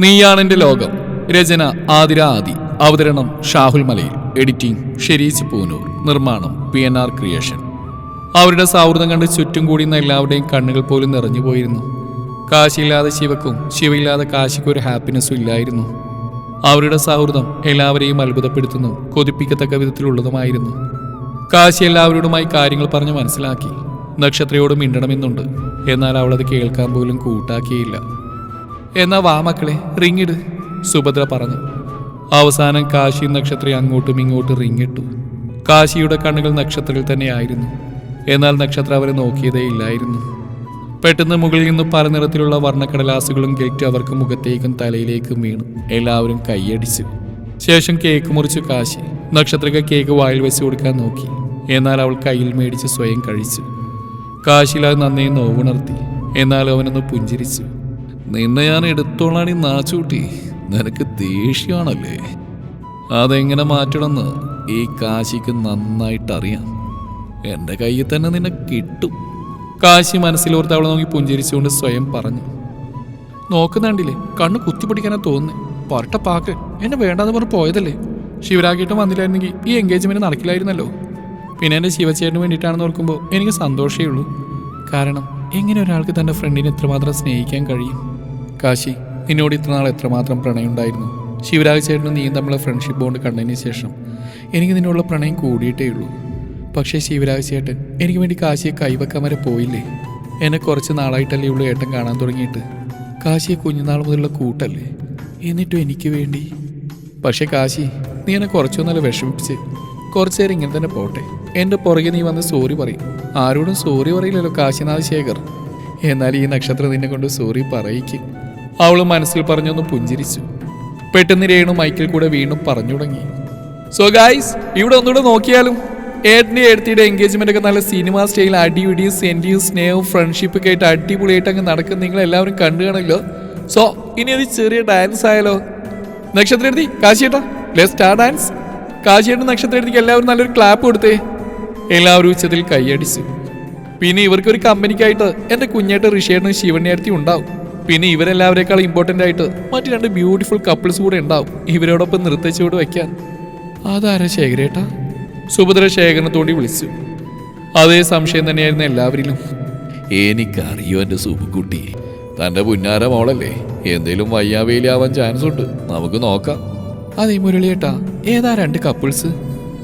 നീയാണെന്റെ ലോകം. രചന ആതിര ആദി. അവതരണം ഷാഹുൽ മലയിൽ. എഡിറ്റിംഗ് ഷെരീസ് പൂനൂർ. നിർമ്മാണം പി എൻ ആർ ക്രിയേഷൻ അവരുടെ സൗഹൃദം കണ്ട് ചുറ്റും കൂടിയുന്ന എല്ലാവരുടെയും കണ്ണുകൾ പോലും നിറഞ്ഞു പോയിരുന്നു. കാശിയില്ലാതെ ശിവക്കും ശിവയില്ലാതെ കാശിക്കും ഒരു ഹാപ്പിനെസ്സും ഇല്ലായിരുന്നു. അവരുടെ സൗഹൃദം എല്ലാവരെയും അത്ഭുതപ്പെടുത്തുന്നു കൊതിപ്പിക്കത്തക്ക വിധത്തിലുള്ളതുമായിരുന്നു. കാശി എല്ലാവരോടുമായി കാര്യങ്ങൾ പറഞ്ഞു മനസ്സിലാക്കി. നക്ഷത്രയോട് മിണ്ടണമെന്നുണ്ട്. എന്നാൽ അവളത് കേൾക്കാൻ പോലും കൂട്ടാക്കിയില്ല. എന്നാ വാ മക്കളെ റിങ്ങിട് സുഭദ്ര പറഞ്ഞു. അവസാനം കാശി നക്ഷത്രം അങ്ങോട്ടും ഇങ്ങോട്ടും റിങ്ങിട്ടു കാശിയുടെ കണ്ണുകൾ നക്ഷത്രത്തിൽ തന്നെയായിരുന്നു എന്നാൽ നക്ഷത്ര അവരെ നോക്കിയതേ ഇല്ലായിരുന്നു. പെട്ടെന്ന് മുകളിൽ നിന്ന് പല നിറത്തിലുള്ള വർണക്കടലാസുകളും ഗേറ്റ് അവർക്ക് മുഖത്തേക്കും തലയിലേക്കും വീണു. എല്ലാവരും കൈയടിച്ചു. ശേഷം കേക്ക് മുറിച്ചു കാശി. നക്ഷത്രക്ക് കേക്ക് വായിൽ വെച്ച് കൊടുക്കാൻ നോക്കി. എന്നാൽ അവൾ കയ്യിൽ മേടിച്ച് സ്വയം കഴിച്ചു. കാശിൽ അത് നന്നേ നോവുണർത്തി. എന്നാൽ അവനൊന്ന് പുഞ്ചിരിച്ചു. നിന്നെ ഞാൻ എടുത്തോളാണി നാച്ചൂട്ടി നിനക്ക് ദേഷ്യമാണല്ലേ? അതെങ്ങനെ മാറ്റണമെന്ന് ഈ കാശിക്ക് നന്നായിട്ട് അറിയാം എന്റെ കയ്യിൽ തന്നെ നിന്നെ കിട്ടും. കാശി മനസ്സിലോർത്ത് അവളെ നോക്കി പുഞ്ചിരിച്ചുകൊണ്ട് സ്വയം പറഞ്ഞു. നോക്കുന്നുണ്ടില്ലേ കണ്ണ് കുത്തിപ്പിടിക്കാനാ തോന്നുന്നു. പൊരട്ട പാക്ക് എന്നെ വേണ്ടാന്ന് പറഞ്ഞ് പോയതല്ലേ. ശിവരാഗിട്ടും വന്നില്ലായിരുന്നെങ്കിൽ ഈ എൻഗേജ്മെന്റ് നടക്കില്ലായിരുന്നല്ലോ. പിന്നെ എന്റെ ശിവച്ചേട്ടന് വേണ്ടിയിട്ടാണെന്ന് ഓർക്കുമ്പോൾ എനിക്ക് സന്തോഷമേ ഉള്ളൂ. കാരണം എങ്ങനെ ഒരാൾക്ക് തന്റെ ഫ്രണ്ടിനെ എത്രമാത്രം സ്നേഹിക്കാൻ കഴിയും? കാശി നിന്നോട് ഇത്ര നാൾ എത്രമാത്രം പ്രണയം ഉണ്ടായിരുന്നു? ശിവരാജ് ചേട്ടനും നീയും തമ്മിലുള്ള ഫ്രണ്ട്ഷിപ്പ് ബോണ്ട് കണ്ടതിന് ശേഷം എനിക്ക് നിന്നോടുള്ള പ്രണയം കൂടിയിട്ടേ ഉള്ളൂ. പക്ഷേ ശിവരാജ് ചേട്ടൻ എനിക്ക് വേണ്ടി കാശിയെ കൈവക്കാൻ വരെ പോയില്ലേ? എന്നെ കുറച്ച് നാളായിട്ടല്ലേ ഉള്ളൂ ഏട്ടൻ കാണാൻ തുടങ്ങിയിട്ട്. കാശിയെ കുഞ്ഞുനാൾ മുതലുള്ള കൂട്ടല്ലേ? എന്നിട്ടും എനിക്ക് വേണ്ടി? പക്ഷേ കാശി നീ എന്നെ കുറച്ചൊന്നല്ല വിഷമിപ്പിച്ച്. കുറച്ചു നേരം ഇങ്ങനെ തന്നെ പോട്ടെ. എന്റെ പുറകെ നീ വന്ന് സോറി പറയും. ആരോടും സോറി പറയില്ലല്ലോ കാശിനാഥ് ശേഖർ. എന്നാൽ ഈ നക്ഷത്രം നിന്നെ കൊണ്ട് സോറി പറയിക്കും. അവൾ മനസ്സിൽ പറഞ്ഞൊന്ന് പുഞ്ചിരിച്ചു. പെട്ടെന്ന് രേണു മൈക്കിൽ കൂടെ വീണ്ടും പറഞ്ഞു തുടങ്ങി. സോ ഗായ്സ് ഇവിടെ ഒന്നുകൂടെ നോക്കിയാലും ഏട്ടന്റെ ഏടത്തിയുടെ എൻഗേജ്മെന്റ് ഒക്കെ നല്ല സിനിമ സ്റ്റൈൽ അടിയുടിയും സെന്റിയും സ്നേഹവും ഫ്രണ്ട്ഷിപ്പ് ഒക്കെ ആയിട്ട് അടിപൊളിയായിട്ട് അങ്ങ് നടക്കുന്ന നിങ്ങൾ എല്ലാവരും കണ്ടു കാണല്ലോ സോ ഇനി ഒരു ചെറിയ ഡാൻസ് ആയാലോ? നക്ഷത്രം എഴുതി കാശിയേട്ടാ ലെറ്റ് സ്റ്റാർ ഡാൻസ് കാശിയേട്ടൻ നക്ഷത്രം എഴുതിക്ക് എല്ലാവരും നല്ലൊരു ക്ലാപ്പ് കൊടുത്തേ. എല്ലാവരും ഉച്ചത്തിൽ കൈയടിച്ചു. പിന്നെ ഇവർക്കൊരു കമ്പനിക്കായിട്ട് എന്റെ കുഞ്ഞേട്ട് ഋഷിയേട്ടനും ശിവണ്യാർത്തി ഉണ്ടാവും. പിന്നെ ഇവരെല്ലാവരെക്കാളും ഇമ്പോർട്ടന്റ് ആയിട്ട് മറ്റു രണ്ട് ബ്യൂട്ടിഫുൾ കപ്പിൾസ് കൂടെ ഉണ്ടാവും. ഇവരോടൊപ്പം നിർത്തിച്ചുകൂടെ വയ്ക്കാൻ. അതാരാ ശേഖരേട്ടാ? സുഭദ്ര ശേഖരനത്തോടി വിളിച്ചു. അതേ സംശയം തന്നെയായിരുന്നു എല്ലാവരിലും. എനിക്കറിയോ എന്റെ സുബുക്കുട്ടി? തന്റെ പുന്നാര മോളല്ലേ? എന്തേലും വയ്യാവേലിയാവാൻ ചാൻസ് ഉണ്ട് നമുക്ക് നോക്കാം. അതെ മുരളിയേട്ടാ ഏതാ രണ്ട് കപ്പിൾസ്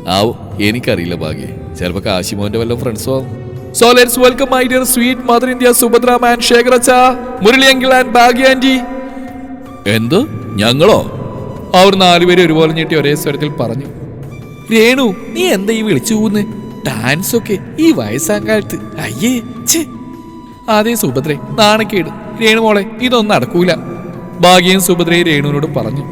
ആവോ എനിക്കറിയില്ല ഭാഗ്യ. ചിലപ്പോ കാശിമോന്റെ വല്ല ഫ്രണ്ട്സോ ആവും. So let's welcome my dear sweet mother India Subhadra man ശേഖരച്ച Murali uncle and Bhagya aunty എന്ത്? ഞങ്ങളോ? അവർ നാലുപേരും ഒരുപോലെ ഞെട്ടി ഒരേ സ്വരത്തിൽ പറഞ്ഞു. രേണു നീ എന്താ ഈ വിളിച്ചു പോകുന്നു ഡാൻസ് ഒക്കെ ഈ വയസ്സാം കാലത്ത് അയ്യേ ഛേ. അതെ സുഭദ്രേ നാണക്കേട്. രേണു മോളെ ഇതൊന്നും നടക്കൂല. ഭാഗ്യയും സുഭദ്രയും രേണുവിനോട് പറഞ്ഞു.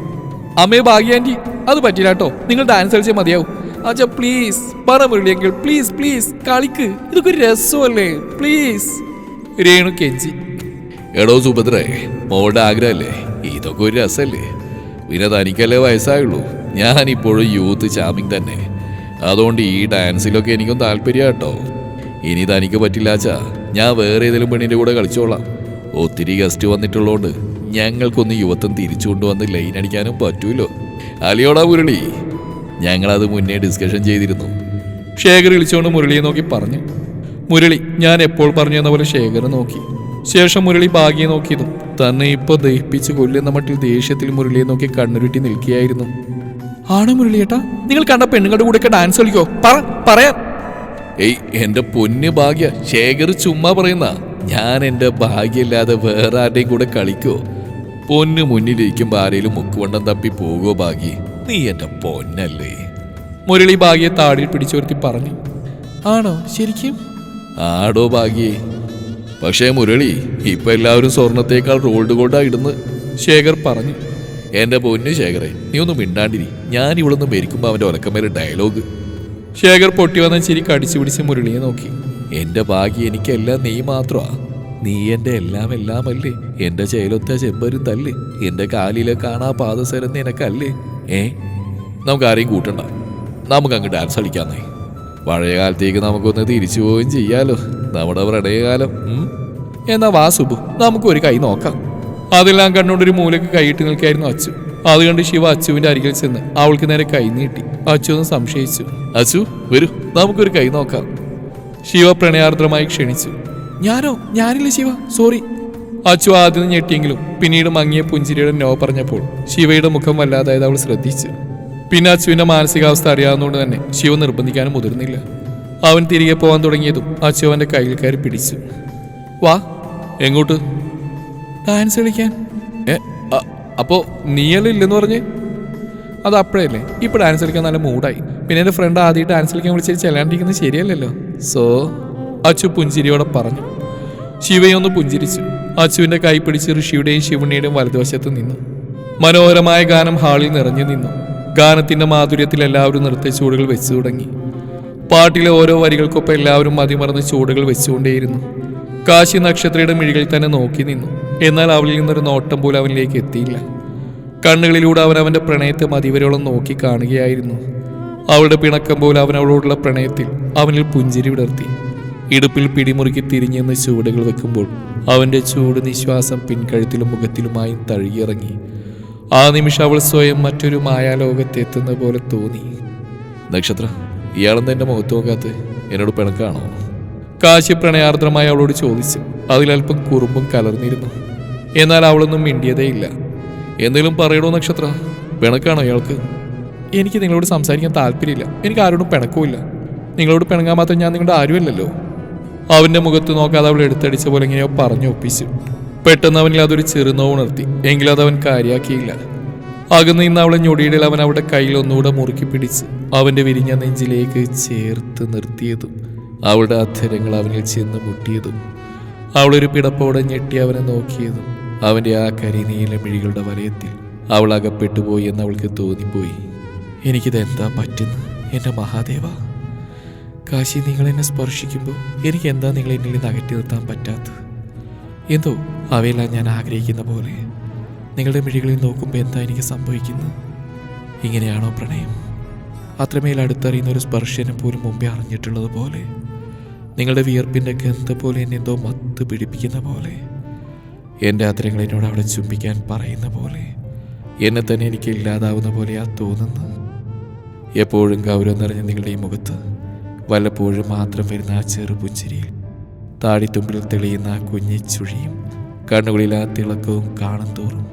അമ്മേ ഭാഗ്യ ആന്റി അത് പറ്റില്ല കേട്ടോ നിങ്ങൾ ഡാൻസ് കളിച്ചാൽ മതിയാവും. അച്ഛാ പ്ലീസ് പറ മുരളിയെങ്കിൽ പ്ലീസ് പ്ലീസ് കളിക്ക്. ഇതൊക്കെ ഒരു രസമല്ലേ? പ്ലീസ് രേണു കെഞ്ചി. എടോ സുഭദ്രേ മോളുടെ ആഗ്രഹമല്ലേ ഇതൊക്കെ ഒരു രസമല്ലേ പിന്നെ തനിക്കല്ലേ വയസ്സായുള്ളൂ? ഞാനിപ്പോഴും യൂത്ത് ചാമിങ് തന്നെ. അതുകൊണ്ട് ഈ ഡാൻസിലൊക്കെ എനിക്കും താല്പര്യം കേട്ടോ. ഇനി തനിക്ക് പറ്റില്ലാച്ചാ ഞാൻ വേറെ ഏതെങ്കിലും പെണ്ണിന്റെ കൂടെ കളിച്ചോളാം. ഒത്തിരി ഗസ്റ്റ് വന്നിട്ടുള്ളതുകൊണ്ട് ഞങ്ങൾക്കൊന്ന് യുവത്വം തിരിച്ചു കൊണ്ടുവന്ന് ലൈൻ അടിക്കാനും പറ്റൂലോ. അലിയോടാ മുരളി ഞങ്ങളത് മുന്നേ ഡിസ്കഷൻ ചെയ്തിരുന്നു. ശേഖർ വിളിച്ചുകൊണ്ട് മുരളിയെ നോക്കി പറഞ്ഞു. മുരളി ഞാൻ എപ്പോൾ പറഞ്ഞു എന്ന പോലെ ശേഖർ നോക്കി. ശേഷം മുരളി ഭാഗ്യെ നോക്കിയതും തന്നെ ഇപ്പൊ ദഹിപ്പിച്ച് കൊല്ലുന്ന മട്ടിൽ ദേഷ്യത്തിൽ മുരളിയെ നോക്കി കണ്ണുരുട്ടി നിൽക്കുകയായിരുന്നു. ആണ് മുരളിയേട്ടാ നിങ്ങൾ കണ്ട പെണ്ണുങ്ങളുടെ കൂടെയൊക്കെ ഡാൻസ് കളിക്കോ? പറ പറയാം ഏയ് എന്റെ പൊന്ന് ഭാഗ്യ ശേഖർ ചുമ്മാ പറയുന്ന ഞാൻ എന്റെ ഭാഗ്യമില്ലാതെ വേറെ ആരുടെയും കൂടെ കളിക്കോ? പൊന്ന് മുന്നിലിരിക്കുമ്പോ ആരേലും മുക്കുവണ്ടം തപ്പി പോകുമോ ഭാഗ്യ. നീ എന്റെ പൊന്നല്ലേ? മുരളി ഭാഗ്യെ താടിയിൽ പിടിച്ചുയർത്തി പറഞ്ഞു. ആണോ? ശരിക്കും? ആടോ ഭാഗ്യേ. പക്ഷേ മുരളി ഇപ്പൊ എല്ലാവരും സ്വർണത്തേക്കാൾ റോൾഡ് ഗോൾഡാ ഇടുന്ന്. ശേഖർ പറഞ്ഞു. എന്റെ പൊന്നു ശേഖറെ നീ ഒന്നും മിണ്ടാണ്ടിരി. ഞാൻ ഇവിടെ നിന്ന് മരിക്കുമ്പോ അവന്റെ ഉറക്കമേലെ ഡയലോഗ് ശേഖർ പൊട്ടി വന്ന ചിരി കടിച്ചു പിടിച്ച് മുരളിയെ നോക്കി. എന്റെ ഭാഗ്യം എനിക്കെല്ലാം നീ മാത്രമാ നീ എന്റെ എല്ലാം എല്ലാം അല്ലേ എന്റെ ചേലൊത്ത ചെമ്പരും തല്ലേ എന്റെ കാലിലെ കാണാ പാദസരം നിനക്കല്ലേ? ഏ? നമുക്ക് ആരെയും കൂട്ടണ്ട. നമുക്ക് അങ്ങ് ഡാൻസ് കളിക്കാന്നേ. പഴയ കാലത്തേക്ക് നമുക്കൊന്ന് തിരിച്ചു പോവുകയും ചെയ്യാലോ. നമ്മുടെ പ്രണയകാലം? എന്നാ വാ സുബു നമുക്ക് ഒരു കൈ നോക്കാം. അതെല്ലാം കണ്ടുകൊണ്ട് ഒരു മൂലക്ക് കൈയിട്ട് നിൽക്കായിരുന്നു അച്ചു. അത് കണ്ട് ശിവ അച്ചുവിന്റെ അരികിൽ ചെന്ന് അവൾക്ക് നേരെ കൈ നീട്ടി. അച്ചു ഒന്ന് സംശയിച്ചു. അച്ചു വരൂ നമുക്കൊരു കൈ നോക്കാം. ശിവ പ്രണയാർദ്രമായി ക്ഷണിച്ചു. ഞാനോ? ഞാനില്ല ശിവ? സോറി അച്ചു ആദ്യം ഞെട്ടിയെങ്കിലും പിന്നീട് മങ്ങിയ പുഞ്ചിരിയുടെ നോ പറഞ്ഞപ്പോൾ ശിവയുടെ മുഖം വല്ലാതായത് അവൾ ശ്രദ്ധിച്ചു. പിന്നെ അച്ചുവിന്റെ മാനസികാവസ്ഥ അറിയാവുന്നതുകൊണ്ട് തന്നെ ശിവ നിർബന്ധിക്കാനും മുതിർന്നില്ല. അവൻ തിരികെ പോകാൻ തുടങ്ങിയതും അച്ചു അവന്റെ കയ്യിൽ കയറി പിടിച്ചു. വാ എങ്ങോട്ട്? ഡാൻസ് കളിക്കാൻ. അപ്പോ നീയല്ല ഇല്ലെന്ന് പറഞ്ഞ്? അത് അപ്പോഴല്ലേ ഇപ്പൊ ഡാൻസ് കളിക്കാൻ നല്ല മൂഡായി. പിന്നെ എന്റെ ഫ്രണ്ട് ആദ്യം ഡാൻസ് കളിക്കാൻ വിളിച്ചിട്ട് ചെല്ലാണ്ടിരിക്കുന്നത് ശരിയല്ലല്ലോ. സോ? അച്ചു പുഞ്ചിരിയോടെ പറഞ്ഞു. ശിവയൊന്ന് പുഞ്ചിരിച്ചു. അച്ചുവിന്റെ കൈ പിടിച്ച് ഋഷിയുടെയും ശിവണ്ണിയുടെയും വലതുവശത്ത് നിന്നു. മനോഹരമായ ഗാനം ഹാളിൽ നിറഞ്ഞു നിന്നു. ഗാനത്തിന്റെ മാധുര്യത്തിൽ എല്ലാവരും നൃത്ത ചൂടുകൾ വെച്ചു തുടങ്ങി. പാട്ടിലെ ഓരോ വരികൾക്കൊപ്പം എല്ലാവരും മതിമറന്ന് ചൂടുകൾ വെച്ചുകൊണ്ടേയിരുന്നു. കാശി നക്ഷത്രയുടെ മിഴികൾ തന്നെ നോക്കി നിന്നു. എന്നാൽ അവളിൽ നിന്നൊരു നോട്ടം പോലും അവനിലേക്ക് എത്തിയില്ല. കണ്ണുകളിലൂടെ അവൻ അവന്റെ പ്രണയത്തെ മതിവരോളം നോക്കി കാണുകയായിരുന്നു. അവളുടെ പിണക്കം പോലെ അവൻ അവളോടുള്ള പ്രണയത്തിൽ അവനിൽ പുഞ്ചിരി വിടർത്തി. ഇടുപ്പിൽ പിടിമുറുക്കി തിരിഞ്ഞെന്ന് ചുവടുകൾ വെക്കുമ്പോൾ അവന്റെ ചൂട് നിശ്വാസം പിൻകഴുത്തിലും മുഖത്തിലുമായി തഴുകിയിറങ്ങി. ആ നിമിഷം അവൾ സ്വയം മറ്റൊരു മായാലോകത്തെത്തുന്ന പോലെ തോന്നി. നക്ഷത്ര ഇയാളെന്താ എന്റെ മുഖത്ത് നോക്കാത്ത? എന്നോട് പിണക്കാണോ? കാശി പ്രണയാർദ്രമായി അവളോട് ചോദിച്ചു. അതിലല്പം കുറുമ്പും കലർന്നിരുന്നു. എന്നാൽ അവളൊന്നും മിണ്ടിയതേയില്ല. എന്തെങ്കിലും പറയണോ നക്ഷത്ര പിണക്കാണോ ഇയാൾക്ക്? എനിക്ക് നിങ്ങളോട് സംസാരിക്കാൻ താല്പര്യമില്ല. എനിക്ക് ആരോടും പിണക്കവുമില്ല. നിങ്ങളോട് പിണങ്ങാൻ മാത്രം ഞാൻ നിങ്ങളുടെ ആരുമല്ലല്ലോ. അവന്റെ മുഖത്ത് നോക്കാതെ അവൾ എടുത്തടിച്ച പോലെ എങ്ങനെയോ പറഞ്ഞു ഒപ്പിച്ചു. പെട്ടെന്ന് അവനിൽ അതൊരു ചെറുനോവുണർത്തി എങ്കിലും അതവൻ കാര്യാക്കിയില്ല. അകന്ന് ഇന്ന് അവളെ ഞൊടിയിടയിൽ അവൻ അവളുടെ കയ്യിൽ ഒന്നുകൂടെ മുറുക്കി പിടിച്ച് അവന്റെ വിരിഞ്ഞ നെഞ്ചിലേക്ക് ചേർത്ത് നിർത്തിയതും അവളുടെ അധരങ്ങൾ അവനിൽ ചെന്ന് മുട്ടിയതും അവളൊരു പിടപ്പോടെ ഞെട്ടി അവനെ നോക്കിയതും അവന്റെ ആ കരിനീല മിഴികളുടെ വലയത്തിൽ അവൾ അകപ്പെട്ടുപോയി എന്ന് അവൾക്ക് തോന്നിപ്പോയി. എനിക്കിത് എന്താ പറ്റുന്നു എന്റെ മഹാദേവ. കാശി നിങ്ങൾ എന്നെ സ്പർശിക്കുമ്പോൾ എനിക്ക് എന്താ നിങ്ങൾ എന്നിൽ നിന്ന് അകറ്റി നിർത്താൻ പറ്റാത്തത്? എന്തോ അവയെല്ലാം ഞാൻ ആഗ്രഹിക്കുന്ന പോലെ. നിങ്ങളുടെ മിഴികളിൽ നോക്കുമ്പോൾ എന്താ എനിക്ക് സംഭവിക്കുന്നത്? ഇങ്ങനെയാണോ പ്രണയം? അത്രമേൽ അടുത്തറിയുന്ന ഒരു സ്പർശനം പോലും മുമ്പേ അറിഞ്ഞിട്ടുള്ളത് പോലെ. നിങ്ങളുടെ വിയർപ്പിന്റെ ഗന്ധം പോലെ എന്നെ എന്തോ മത്ത് പിടിപ്പിക്കുന്ന പോലെ. എന്റെ അത്തരങ്ങൾ എന്നോട് അവിടെ ചുംബിക്കാൻ പറയുന്ന പോലെ. എന്നെ തന്നെ എനിക്ക് ഇല്ലാതാവുന്ന പോലെയാ തോന്നുന്നു എപ്പോഴും ഗൗരവം നിറഞ്ഞ നിങ്ങളുടെ ഈ മുഖത്ത് വല്ലപ്പോഴും മാത്രം വരുന്ന ആ ചെറുപുഞ്ചിരിയിൽ താടിത്തുമ്പിൽ തെളിയുന്ന ആ കുഞ്ഞിച്ചുഴിയും കണ്ണുകളിൽ ആ തിളക്കവും കാണും തോറും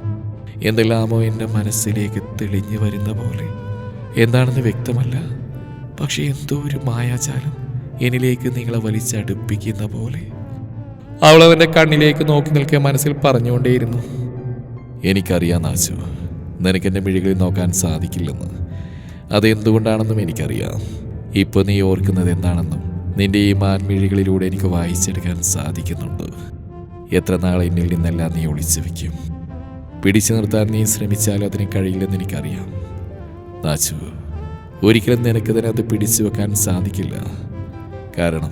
എന്തെല്ലാമോ എന്റെ മനസ്സിലേക്ക് തെളിഞ്ഞു വരുന്ന പോലെ. എന്താണെന്ന് വ്യക്തമല്ല. പക്ഷെ എന്തോ ഒരു മായാജാലം എന്നിലേക്ക് നിങ്ങളെ വലിച്ചടുപ്പിക്കുന്ന പോലെ. അവൾ അവന്റെ കണ്ണിലേക്ക് നോക്കി നിൽക്കെ മനസ്സിൽ പറഞ്ഞുകൊണ്ടേയിരുന്നു. എനിക്കറിയാം നാശു നിനക്കെന്റെ മിഴികളിൽ നോക്കാൻ സാധിക്കില്ലെന്ന്. അതെന്തുകൊണ്ടാണെന്നും എനിക്കറിയാം. ഇപ്പോൾ നീ ഓർക്കുന്നത് എന്താണെന്നും നിന്റെ ഈ മാൻമിഴികളിലൂടെ എനിക്ക് വായിച്ചെടുക്കാൻ സാധിക്കുന്നുണ്ട്. എത്ര നാൾ എന്നിൽ നിന്നെല്ലാം നീ ഒളിച്ചു വയ്ക്കും? പിടിച്ചു നിർത്താൻ നീ ശ്രമിച്ചാലും അതിന് കഴിയില്ലെന്ന് എനിക്കറിയാം. നാച്ചു ഒരിക്കലും നിനക്ക് തന്നെ അത് പിടിച്ചു വെക്കാൻ സാധിക്കില്ല. കാരണം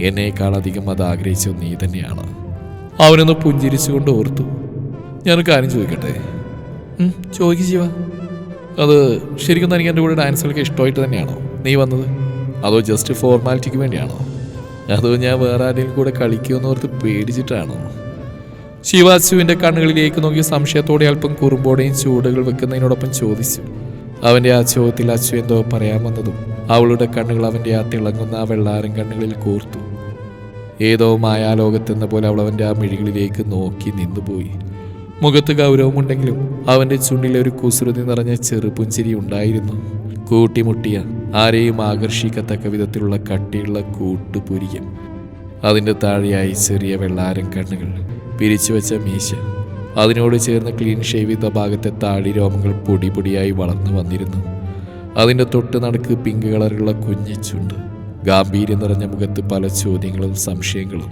എന്നേക്കാൾ അധികം അത് ആഗ്രഹിച്ച നീ തന്നെയാണ്. അവനൊന്ന് പുഞ്ചിരിച്ചുകൊണ്ട് ഓർത്തു. ഞാനൊരു കാര്യം ചോദിക്കട്ടെ? ചോദിക്കുക ചോദിക്ക് ജീവ. അത് ശരിക്കും എനിക്ക് എന്റെ കൂടെ ഡാൻസ് കളിക്കാൻ ഇഷ്ടമായിട്ട് തന്നെയാണോ? നീ വന്നത്? അതോ ജസ്റ്റ് ഫോർമാലിറ്റിക്ക് വേണ്ടിയാണോ? അതോ ഞാൻ വേറെ ആരെങ്കിലും കൂടെ കളിക്കുമെന്ന് ഓർത്ത് പേടിച്ചിട്ടാണോ? ശിവാശുവിന്റെ കണ്ണുകളിലേക്ക് നോക്കി സംശയത്തോടെ അല്പം കുറുമ്പോടെയും ചൂടുകൾ വെക്കുന്നതിനോടൊപ്പം ചോദിച്ചു. അവന്റെ ആ ചോദ്യത്തിൽ അച്ചു എന്തോ പറയാൻ വന്നതും അവളുടെ കണ്ണുകൾ അവന്റെ ആ തിളങ്ങുന്ന ആ വെള്ളാരം കണ്ണുകളിൽ കോർത്തു. ഏതോ മായാലോകത്തെന്ന പോലെ അവൾ അവന്റെ ആ മിഴികളിലേക്ക് നോക്കി നിന്നുപോയി. മുഖത്ത് ഗൗരവമുണ്ടെങ്കിലും അവന്റെ ചുണ്ടിൽ ഒരു കുസൃതി നിറഞ്ഞ ചെറുപുഞ്ചിരി ഉണ്ടായിരുന്നു. കൂട്ടിമുട്ടിയ ആരെയും ആകർഷിക്കത്തക്ക വിധത്തിലുള്ള കട്ടിയുള്ള കൂട്ടുപുരിയം. അതിന്റെ താഴെയായി ചെറിയ വെള്ളാരം കണ്ണുകൾ പിരിച്ചു വെച്ച മീശ. അതിനോട് ചേർന്ന് ക്ലീൻ ഷേവ് ചെയ്ത ഭാഗത്തെ താടി രോമങ്ങൾ പൊടി പൊടിയായി വളർന്നു വന്നിരുന്നു. അതിന്റെ തൊട്ട് നടക്ക് പിങ്ക് കളറുള്ള കുഞ്ഞിച്ചുണ്ട് ഗാംഭീര്യം നിറഞ്ഞ മുഖത്ത് പല ചോദ്യങ്ങളും സംശയങ്ങളും.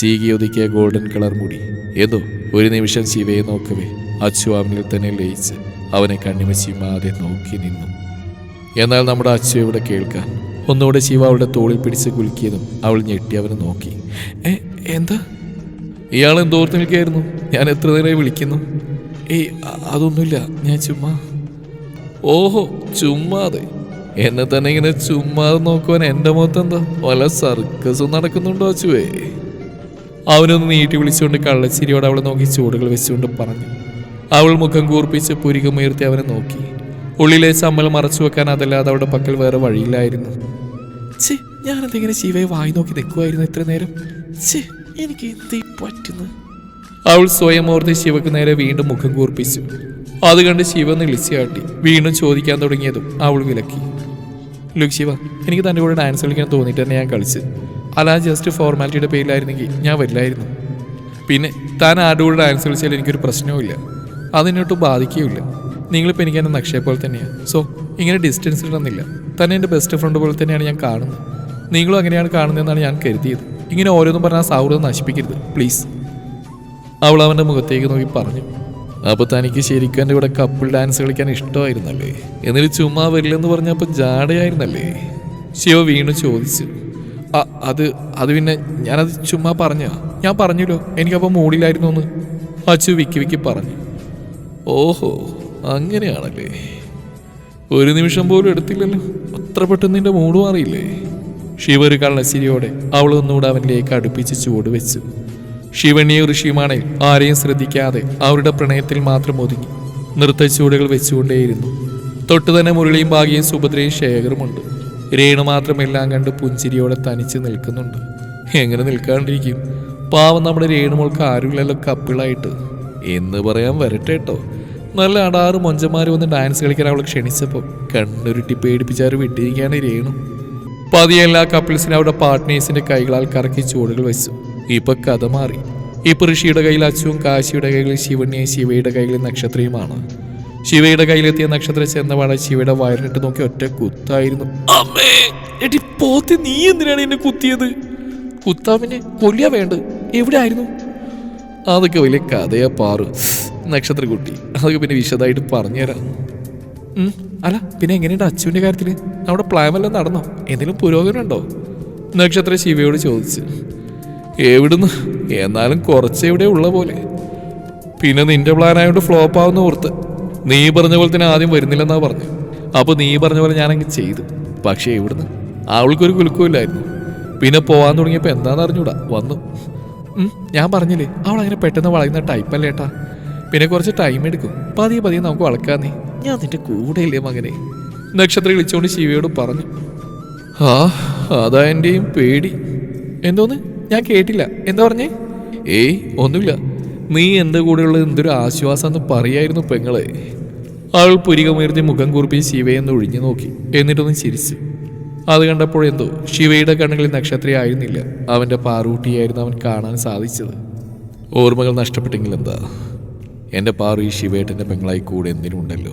ചീകിയൊതുക്കിയ ഗോൾഡൻ കളർ മുടി ഏതോ ഒരു നിമിഷം ശിവയെ നോക്കവേ അച്ചു അവനിൽ തന്നെ ലയിച്ച് അവനെ കണ്ണിമച്ചിമാതെ നോക്കി നിന്നു. എന്നാൽ നമ്മുടെ അച്ചു ഇവിടെ കേൾക്കാൻ. ഒന്നുകൂടെ ശിവ അവളുടെ തോളിൽ പിടിച്ച് കുലുക്കിയതും അവൾ ഞെട്ടി അവനെ നോക്കി. എന്താ? ഇയാൾ എന്തോർത്ത് നിൽക്കായിരുന്നു ഞാൻ എത്ര നേരമായി വിളിക്കുന്നു. ഏയ് അതൊന്നുമില്ല. ഞാൻ ചുമ്മാ. ഓഹോ ചുമ്മാതെ. എന്നെ തന്നെ ഇങ്ങനെ ചുമ്മാതെ നോക്കുവാൻ എന്റെ മുഖത്ത് എന്താ വല്ല സർക്കസും നടക്കുന്നുണ്ടോ അച്ചുവേ അവനൊന്ന് നീട്ടി വിളിച്ചുകൊണ്ട് കള്ളച്ചിരിയോട് അവളെ നോക്കി ചൂടുകൾ വെച്ചുകൊണ്ട് പറഞ്ഞു. അവൾ മുഖം കൂർപ്പിച്ച് പുരികമുയർത്തി അവനെ നോക്കി. ഉള്ളിലെ ചമ്മൽ മറച്ചു വെക്കാൻ അതല്ലാതെ അവളുടെ പക്കൽ വേറെ വഴിയില്ലായിരുന്നു. ഛേ ഞാനെന്തെങ്കിലും ശിവയെ വായി നോക്കി നിൽക്കുമായിരുന്നു ഇത്ര നേരം? എനിക്ക് പറ്റുന്നു? അവൾ സ്വയം ഓർത്ത് ശിവക്ക് നേരെ വീണ്ടും മുഖം കൂർപ്പിച്ചു. അത് കണ്ട് ശിവ നിളിച്ചാട്ടി വീണ്ടും ചോദിക്കാൻ തുടങ്ങിയതും അവൾ വിലക്കി. ലുക് ശിവ എനിക്ക് തന്റെ കൂടെ ഡാൻസ് കളിക്കാൻ തോന്നിയിട്ട് തന്നെ ഞാൻ കളിച്ച്. അല്ലാതെ ജസ്റ്റ് ഫോർമാലിറ്റിയുടെ പേരിലായിരുന്നെങ്കിൽ ഞാൻ വരില്ലായിരുന്നു. പിന്നെ താൻ ആരുടെ ഡാൻസ് കളിച്ചാൽ എനിക്കൊരു പ്രശ്നവുമില്ല അതിനോട്ട് ബാധിക്കുകയില്ല നിങ്ങളിപ്പോൾ എനിക്ക് എന്റെ നക്ഷയെ പോലെ തന്നെയാണ് സോ ഇങ്ങനെ ഡിസ്റ്റൻസ് ഇടുന്നില്ല തന്നെ എന്റെ ബെസ്റ്റ് ഫ്രണ്ട് പോലെ തന്നെയാണ് ഞാൻ കാണുന്നത്. നിങ്ങളും അങ്ങനെയാണ് കാണുന്നതെന്നാണ് ഞാൻ കരുതിയത്. ഇങ്ങനെ ഓരോന്നും പറഞ്ഞാൽ സൗഹൃദം നശിപ്പിക്കരുത്. പ്ലീസ് അവൾ അവന്റെ മുഖത്തേക്ക് നോക്കി പറഞ്ഞു. അപ്പോൾ തനിക്ക് ശരിക്കും എന്റെ കൂടെ കപ്പിൾ ഡാൻസ് കളിക്കാൻ ഇഷ്ടമായിരുന്നല്ലേ? എന്നിട്ട് ചുമ്മാ വരില്ലെന്ന് പറഞ്ഞപ്പോൾ ജാടയായിരുന്നല്ലേ? ശിവ വീണ്ടും ചോദിച്ചു. "ആ, അത് അത് പിന്നെ ഞാനത് ചുമ്മാ പറഞ്ഞ ഞാൻ പറഞ്ഞല്ലോ എനിക്കപ്പോൾ മൂടിലായിരുന്നു എന്ന് അച്ചു വിക്കി വിക്കി പറഞ്ഞു. ഓഹോ അങ്ങനെയാണല്ലേ. ഒരു നിമിഷം പോലും എടുത്തില്ലല്ലോ. അത്ര പെട്ടെന്ന് നിന്റെ മൂട് മാറിയില്ലേ? ശിവ ഒരു കള്ളച്ചിരിയോടെ അവൾ ഒന്നുകൂടെ അവനിലേക്ക് അടുപ്പിച്ച് ചൂട് വെച്ചു. ശിവണിയും ഋഷിയുമാണെ ആരെയും ശ്രദ്ധിക്കാതെ അവരുടെ പ്രണയത്തിൽ മാത്രം ഒതുങ്ങി. നൃത്തച്ചുവടുകൾ വെച്ചുകൊണ്ടേയിരുന്നു. തൊട്ടു തന്നെ മുരളിയും ഭാഗ്യയും സുഭദ്രയും ശേഖരമുണ്ട്. രേണു മാത്രമെല്ലാം കണ്ട് പുഞ്ചിരിയോടെ തനിച്ച് നിൽക്കുന്നുണ്ട്. എങ്ങനെ നിൽക്കാണ്ടിരിക്കും? പാവം നമ്മുടെ രേണുമോൾക്ക് ആരുമില്ലല്ലോ കപ്പിളായിട്ട്. എന്ന് പറയാൻ വരട്ടെ കേട്ടോ. നല്ല അടാറ് മൊഞ്ചന്മാർ വന്ന് ഡാൻസ് കളിക്കാൻ അവളെ ക്ഷണിച്ചപ്പോൾ കണ്ണുരുട്ടി പേടിപ്പിച്ചാറ് വിട്ടിരിക്കുകയാണ് രേണു. പതിയെ എല്ലാ കപ്പിൾസിനും അവരുടെ പാർട്ട്നേഴ്സിന്റെ കൈകളാൽ കറക്കി ചുവടുകൾ വെച്ചു. ഇപ്പൊ കഥ മാറി. ഇപ്പൊ ഋഷിയുടെ കയ്യിൽ അച്ചുവും കാശിയുടെ കയ്യിൽ ശിവന്യയും ശിവയുടെ കയ്യിൽ നക്ഷത്രയുമാണ്. ശിവയുടെ കയ്യിലെത്തിയ നക്ഷത്ര ചെന്നപാടെ ശിവയുടെ വയറിട്ട് നോക്കി ഒറ്റ കുത്തായിരുന്നു. അമ്മേ എടി പോത്ത് നീ എന്തിനാണ് എന്നെ കുത്തിയത്? കുത്താവിനെ കൊല്ലിയ വേണ്ട എവിടെ ആയിരുന്നു അതൊക്കെ വലിയ കഥയാ പാറു. നക്ഷത്രക്കുട്ടി. അതൊക്കെ പിന്നെ വിശദമായിട്ട് പറഞ്ഞുതരാം. അല്ല പിന്നെ എങ്ങനെയുണ്ട് അച്ഛന്റെ കാര്യത്തിൽ നമ്മുടെ പ്ലാൻ വല്ലതും നടന്നോ? എന്തെങ്കിലും പുരോഗമനമുണ്ടോ നക്ഷത്ര ശിവയോട് ചോദിച്ചു. എവിടുന്ന്? എന്നാലും കുറച്ച് എവിടെ ഉള്ള പോലെ. പിന്നെ നിന്റെ പ്ലാൻ ആയതുകൊണ്ട് ഫ്ലോപ്പ് ആവുന്ന ഓർത്ത് നീ പറഞ്ഞ പോലെ തന്നെ ആദ്യം വരുന്നില്ലെന്നാ പറഞ്ഞു. അപ്പൊ നീ പറഞ്ഞ പോലെ ഞാനങ്ങ് ചെയ്തു. പക്ഷേ എവിടുന്ന് അവൾക്കൊരു കുലുക്കമില്ലായിരുന്നു പിന്നെ പോവാൻ തുടങ്ങിയപ്പോൾ എന്താന്ന് അറിഞ്ഞൂടാ? വന്നു. ഞാൻ പറഞ്ഞില്ലേ അവൾ അങ്ങനെ പെട്ടെന്ന് വളയുന്ന ടൈപ്പല്ലേ ഏട്ടാ? പിന്നെ കുറച്ച് ടൈം എടുക്കും. പതിയെ പതിയെ നമുക്ക് വളക്കാന്നേ ഞാൻ നിന്റെ കൂടെയില്ലേ മകനെ? നക്ഷത്ര വിളിച്ചുകൊണ്ട് ശിവയോട് പറഞ്ഞു. ആ അതാ എന്റെയും പേടി. എന്തോന്ന്? ഞാൻ കേട്ടില്ല. എന്താ പറഞ്ഞേ? ഏയ് ഒന്നുമില്ല. നീ എന്റെ കൂടെയുള്ള എന്തൊരു ആശ്വാസം എന്ന് പറയായിരുന്നു പെങ്ങളെ. അവൾ പുരികമുയർത്തി മുഖം കുറിപ്പി ശിവയെന്ന് ഒഴിഞ്ഞു നോക്കി. എന്നിട്ടൊന്ന് ചിരിച്ചു. അത് കണ്ടപ്പോഴെന്തോ ശിവയുടെ കണ്ണുകളിൽ നക്ഷത്രയായിരുന്നില്ല അവന്റെ പാറൂട്ടിയായിരുന്നു അവൻ കാണാൻ സാധിച്ചത്. ഓർമ്മകൾ നഷ്ടപ്പെട്ടെങ്കിൽ എന്താ? എന്റെ പാറു ഈ ശിവേട്ടന്റെ പെങ്ങളായി കൂടെ എന്തിനുണ്ടല്ലോ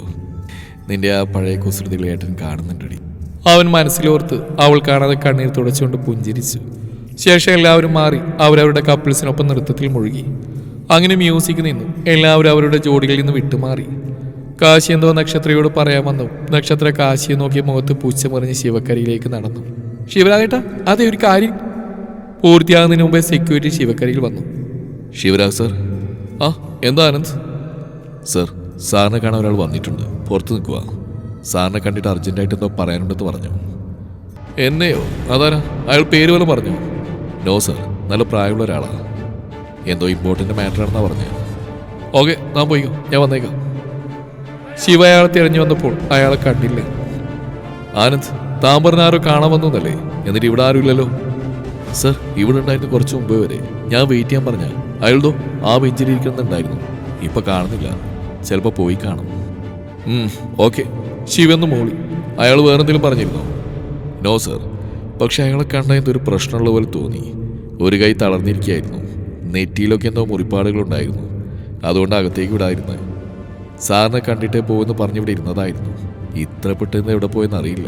നിന്റെ ആ പഴയ കുസൃതികൾ ഏട്ടൻ കാണുന്നുണ്ടടി. അവൻ മനസ്സിലോർത്ത് അവൾ കാണാതെ കണ്ണീർ തുടച്ചുകൊണ്ട് പുഞ്ചിരിച്ചു. ശേഷം എല്ലാവരും മാറി അവരവരുടെ കപ്പിൾസിനൊപ്പം നൃത്തത്തിൽ മുഴുകി. അങ്ങനെ മ്യൂസിക് നിന്നു എല്ലാവരും അവരുടെ ജോഡികളിൽ നിന്ന് വിട്ടുമാറി. കാശി എന്തോ നക്ഷത്രയോട് പറയാൻ വന്നു. നക്ഷത്ര കാശിയെ നോക്കി മുഖത്ത് പുച്ഛമറിഞ്ഞ് ശിവക്കരയിലേക്ക് നടന്നു. ശിവരാജേട്ടാ അതേ ഒരു കാര്യം. പൂർത്തിയാകുന്നതിന് മുമ്പേ സെക്യൂരിറ്റി ശിവക്കരയിൽ വന്നു. ശിവരാജ് സർ? ആ എന്താ ആനന്ദ്? സർ സാറിനെ കാണാൻ ഒരാൾ വന്നിട്ടുണ്ട്. പുറത്ത് നിൽക്കുക. സാറിനെ കണ്ടിട്ട് അർജന്റായിട്ട് എന്തോ പറയാനുണ്ടെന്ന് പറഞ്ഞു. എന്നെയോ? അതാരാ? അയാൾ പേര് പോലും പറഞ്ഞു? നോ സർ നല്ല പ്രായമുള്ള ഒരാളാ. എന്തോ ഇമ്പോർട്ടന്റ് മാറ്റർ ആണെന്നാ പറഞ്ഞത് ഓക്കെ ഞാൻ പോയിക്കോ. ഞാൻ വന്നേക്കാം. ശിവ അയാളെ തിരഞ്ഞു വന്നപ്പോൾ അയാളെ കണ്ടില്ല? ആനന്ദ് താൻ പറഞ്ഞ ആരോ കാണാൻ വന്നതല്ലേ? എന്നിട്ട് ഇവിടെ ആരും ഇല്ലല്ലോ. സർ ഇവിടെ ഉണ്ടായിരുന്നു കുറച്ച് മുമ്പ് വരെ ഞാൻ വെയിറ്റ് ചെയ്യാൻ പറഞ്ഞ അയാളുടെ ആ ബെഞ്ചിൽ ഇരിക്കുന്നുണ്ടായിരുന്നു. ഇപ്പൊ കാണുന്നില്ല. ചിലപ്പോൾ പോയി കാണും. ഓക്കെ. ശിവന്ന് മോളി. അയാൾ വേറെന്തെങ്കിലും പറഞ്ഞിരുന്നോ? No sir. പക്ഷെ അയാളെ കണ്ട എന്തൊരു പ്രശ്നമുള്ള പോലെ തോന്നി. ഒരു കൈ തളർന്നിരിക്കുകയായിരുന്നു. നെറ്റിയിലൊക്കെ എന്തോ മുറിപ്പാടുകളുണ്ടായിരുന്നു. അതുകൊണ്ട് അകത്തേക്ക് വിടായിരുന്നു സാറിനെ കണ്ടിട്ടേ പോകുമെന്ന് പറഞ്ഞിവിടെ ഇരുന്നതായിരുന്നു. ഇത്ര പെട്ടെന്ന് എവിടെ പോയെന്നറിയില്ല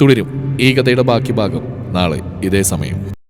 തുടരും ഈ കഥയുടെ ബാക്കി ഭാഗം നാളെ ഇതേ സമയം.